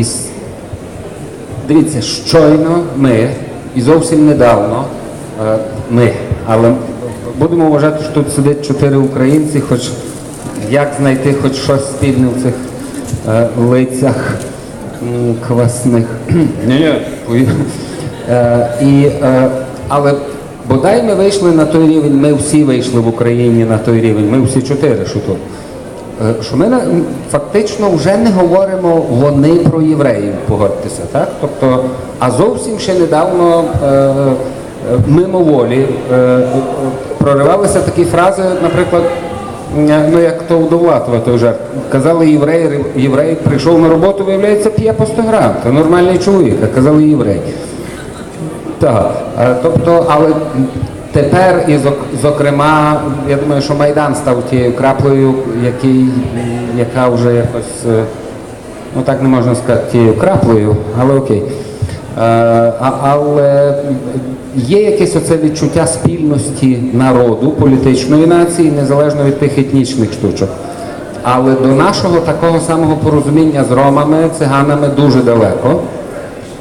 І дивіться, щойно ми, і зовсім недавно е, ми, але будемо вважати, що тут сидять чотири українці, хоч як знайти хоч щось спільне в цих е, лицях квасних. Ні-ні. Е, і, але бодай ми вийшли на той рівень, ми всі вийшли в Україні на той рівень, ми всі чотири, що тут. Е, Що ми фактично вже не говоримо вони про євреїв, погодьтеся, так? Тобто, а зовсім ще недавно е, е, мимоволі проривалися такі фрази, наприклад, ну як то Довлатова той жарт. Казали єврей, єврей прийшов на роботу, виявляється, п'є по 100 грам. Це нормальний чоловік, а казали єврей. Так, тобто, але тепер і зокрема, я думаю, що Майдан став тією краплею, який, яка вже якось, е, ну так не можна сказати, тією краплею, але окей. Е, а- Але є якесь оце відчуття спільності народу, політичної нації, незалежно від тих етнічних штучок. Але до нашого такого самого порозуміння з ромами, циганами дуже далеко.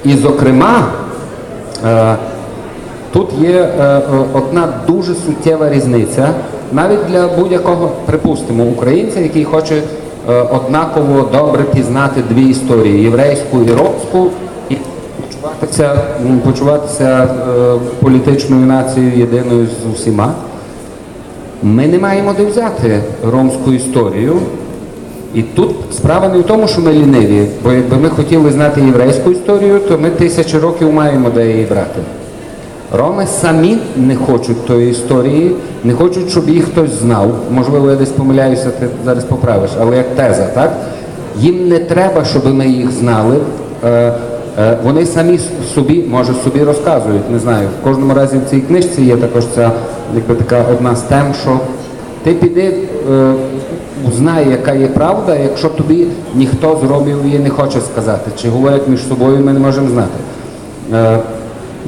І, зокрема, Е, Тут є е, е, одна дуже суттєва різниця, навіть для будь-якого, припустимо, українця, який хоче е, однаково добре пізнати дві історії єврейську і ромську, і почуватися, почуватися політичною нацією єдиною з усіма. Ми не маємо де взяти ромську історію. І тут справа не в тому, що ми ліниві, бо якби ми хотіли знати єврейську історію, то ми тисячі років маємо де її брати. Роми самі не хочуть тої історії, не хочуть, щоб їх хтось знав. Можливо, я десь помиляюся, ти зараз поправиш, але як теза, так? Їм не треба, щоб ми їх знали. Е, е, вони самі собі, може, собі розказують, не знаю. В кожному разі в цій книжці є також ця якби така одна з тем, що ти піди, е, узнай, яка є правда, якщо тобі ніхто з ромів її не хоче сказати. Чи говорять між собою, ми не можемо знати.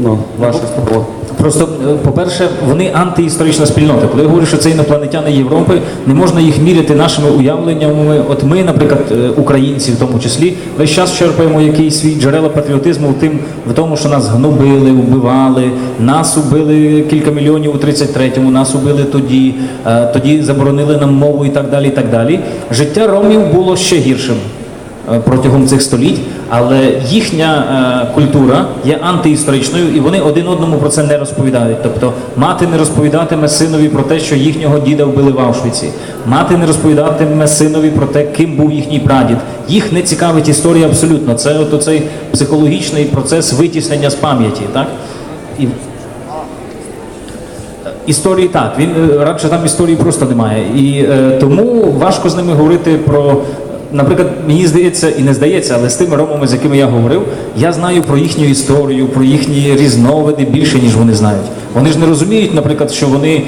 Ну, ваше слово. Просто, е, по-перше, вони антиісторична спільнота. Коли я говорю, що це інопланетяни Європи, не можна їх міряти нашими уявленнями. От ми, наприклад, е, українці в тому числі, весь час черпаємо якийсь свій джерела патріотизму в тим, в тому, що нас гнобили, вбивали, нас убили кілька мільйонів у 33-му, нас убили тоді, е, тоді заборонили нам мову і так далі. і так далі. Життя ромів було ще гіршим. Е, Протягом цих століть, але їхня е, культура є антиісторичною, і вони один одному про це не розповідають. Тобто мати не розповідатиме синові про те, що їхнього діда вбили в Аушвіці. Мати не розповідатиме синові про те, ким був їхній прадід. Їх не цікавить історія абсолютно. Це от оцей психологічний процес витіснення з пам'яті, так? І Історії так, він е, радше там історії просто немає. І е, тому важко з ними говорити про. Наприклад, мені здається, і не здається, але з тими ромами, з якими я говорив, я знаю про їхню історію, про їхні різновиди більше, ніж вони знають. Вони ж не розуміють, наприклад, що вони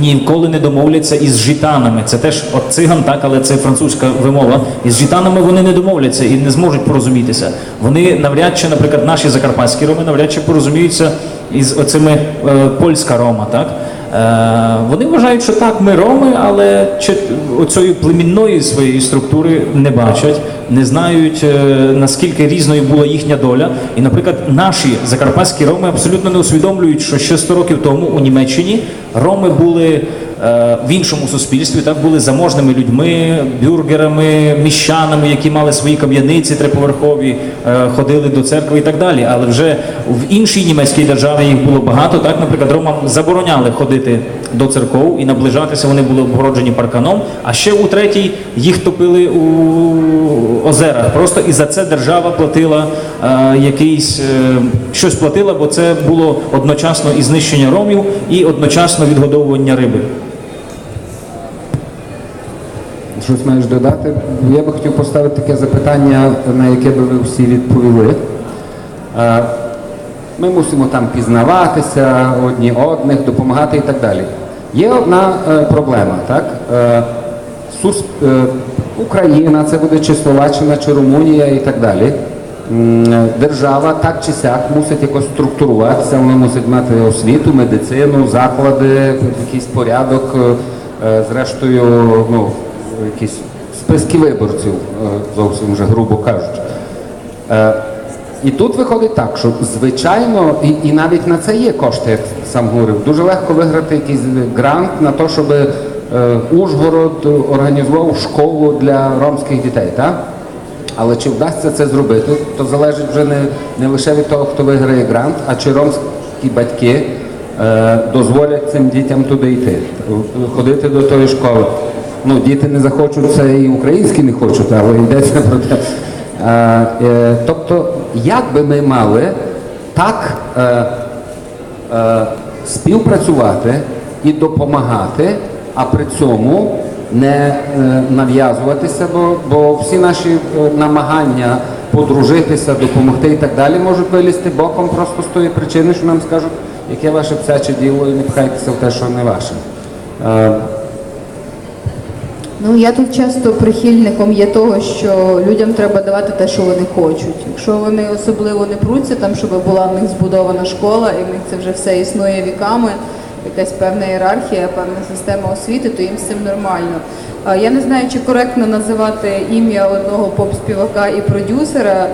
ніколи не домовляться із житанами. Це теж от циган, так, але це французька вимова. Із житанами вони не домовляться і не зможуть порозумітися. Вони навряд чи, наприклад, наші закарпатські роми навряд чи порозуміються із оцими е, польська рома, так? Е, Вони вважають, що так, ми роми, але чи оцієї племінної своєї структури не бачать, не знають е, наскільки різною була їхня доля. І, наприклад, наші закарпатські роми абсолютно не усвідомлюють, що ще 100 років тому у Німеччині роми були в іншому суспільстві, так були заможними людьми, бюргерами, міщанами, які мали свої кам'яниці триповерхові, е, ходили до церкви і так далі. Але вже в іншій німецькій державі їх було багато. Так, наприклад, ромам забороняли ходити до церков і наближатися. Вони були обгороджені парканом. А ще у третій їх топили у озерах. Просто і за це держава платила е, якийсь е, щось платила, бо це було одночасно і знищення ромів, і одночасно відгодовування риби. Щось маєш додати? Я би хотів поставити таке запитання, на яке би ви всі відповіли. Е, Ми мусимо там пізнаватися одні одних, допомагати і так далі. Є одна е, проблема, так? Е, Україна, це буде чи Словаччина, чи Румунія і так далі. Держава так чи сяк мусить якось структуруватися, вони мусять мати освіту, медицину, заклади, якийсь порядок, зрештою, ну, якісь списки виборців, е, зовсім вже грубо кажучи. Е, і тут виходить так, що звичайно, і, і навіть на це є кошти, як сам говорив. Дуже легко виграти якийсь грант на те, щоб е, Ужгород організував школу для ромських дітей. Так? Але чи вдасться це зробити, то залежить вже не, не лише від того, хто виграє грант, а чи ромські батьки е, дозволять цим дітям туди йти, ходити до тої школи. Ну, діти не захочуть це і українські не хочуть, але йдеться про те. Е, тобто, як би ми мали так е, е, співпрацювати і допомагати, а при цьому не нав'язуватися, бо, бо всі наші намагання подружитися, допомогти і так далі можуть вилізти боком просто з тої причини, що нам скажуть, яке ваше псяче діло і не пхайтеся в те, що не ваше. Ну я тут часто прихильником є того, що людям треба давати те, що вони хочуть. Якщо вони особливо не пруться, там щоб була в них збудована школа, і в них це вже все існує віками, якась певна ієрархія, певна система освіти, то їм з цим нормально. Я не знаю, чи коректно називати ім'я одного поп-співака і продюсера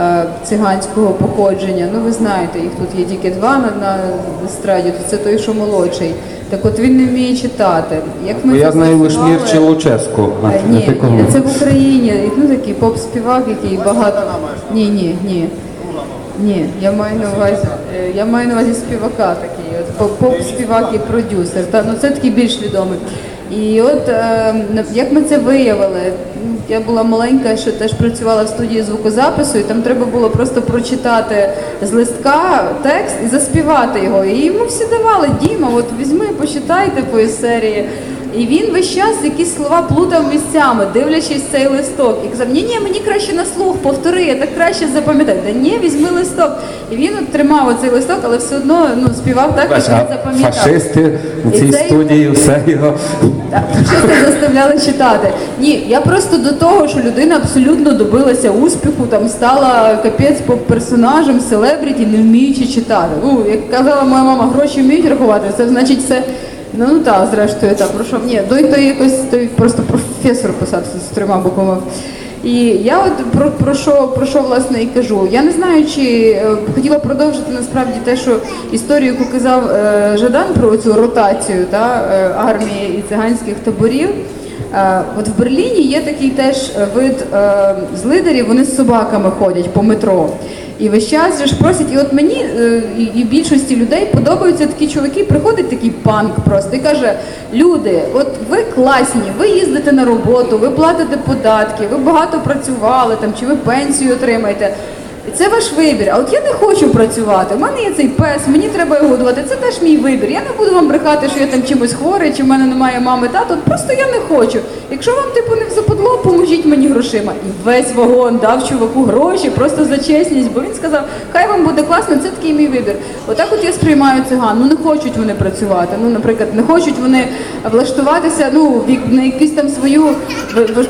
е, циганського походження. Ну ви знаєте, їх тут є тільки два на, на естраді, то це той, що молодший. Так от він не вміє читати. Як ми це я знаю лише Мірчі Луческу. а Ні, ні, це в Україні. Ну такий поп-співак, який багато. Ні, ні, ні. Ні, я маю на увазі, я маю на увазі співака такий. От поп- поп-співак і продюсер. Та ну це такий більш відомий. І от е, як ми це виявили? Ну, Я була маленька, що теж працювала в студії звукозапису, і там треба було просто прочитати з листка текст і заспівати його. І йому всі давали, Діма, от візьми, почитай по серії. І він весь час якісь слова плутав місцями, дивлячись цей листок. І казав, ні, ні, мені краще на слух, повтори, я так краще запам'ятаю. Да ні, візьми листок. І він от тримав оцей листок, але все одно ну, співав так, як він запам'ятав. фашисти у цій студії все його. Так, Фашисти заставляли читати. Ні, я просто до того, що людина абсолютно добилася успіху, там стала капець по персонажем, селебріті, не вміючи читати. Ну, як казала моя мама, гроші вміють рахувати, це значить все. Ну, ну так, зрештою, так, про що? Ні, той, той якось той просто професор писав з трьома буквами. І я от про, про що про що власне і кажу. Я не знаю, чи е, хотіла продовжити насправді те, що історію, яку казав е, Жадан про цю ротацію та, е, армії і циганських таборів. Е, От в Берліні є такий теж е, вид е, з лидерів, вони з собаками ходять по метро. І весь час ж просять, і от мені і більшості людей подобаються такі чоловіки, приходить такий панк просто і каже: люди, от ви класні, ви їздите на роботу, ви платите податки, ви багато працювали там, чи ви пенсію отримаєте. І Це ваш вибір. А от я не хочу працювати. У мене є цей пес, мені треба його годувати. Це теж мій вибір. Я не буду вам брехати, що я там чимось хворий, чи в мене немає мами, тато. Просто я не хочу. Якщо вам типу не западло, поможіть мені грошима. І весь вагон дав чуваку гроші просто за чесність, бо він сказав, хай вам буде класно, це такий мій вибір. Отак от я сприймаю циган. Ну не хочуть вони працювати. Ну, наприклад, не хочуть вони влаштуватися ну, на якусь там свою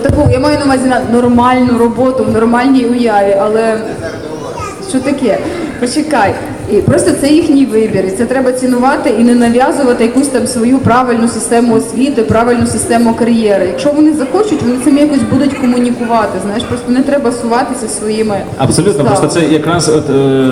таку, я маю на увазі на нормальну роботу в нормальній уяві, але. Що таке? Почекай. І просто це їхній вибір, і це треба цінувати і не нав'язувати якусь там свою правильну систему освіти, правильну систему кар'єри. Якщо вони захочуть, вони самі якось будуть комунікувати. Знаєш, просто не треба суватися своїми Абсолютно, просто це якраз от, е,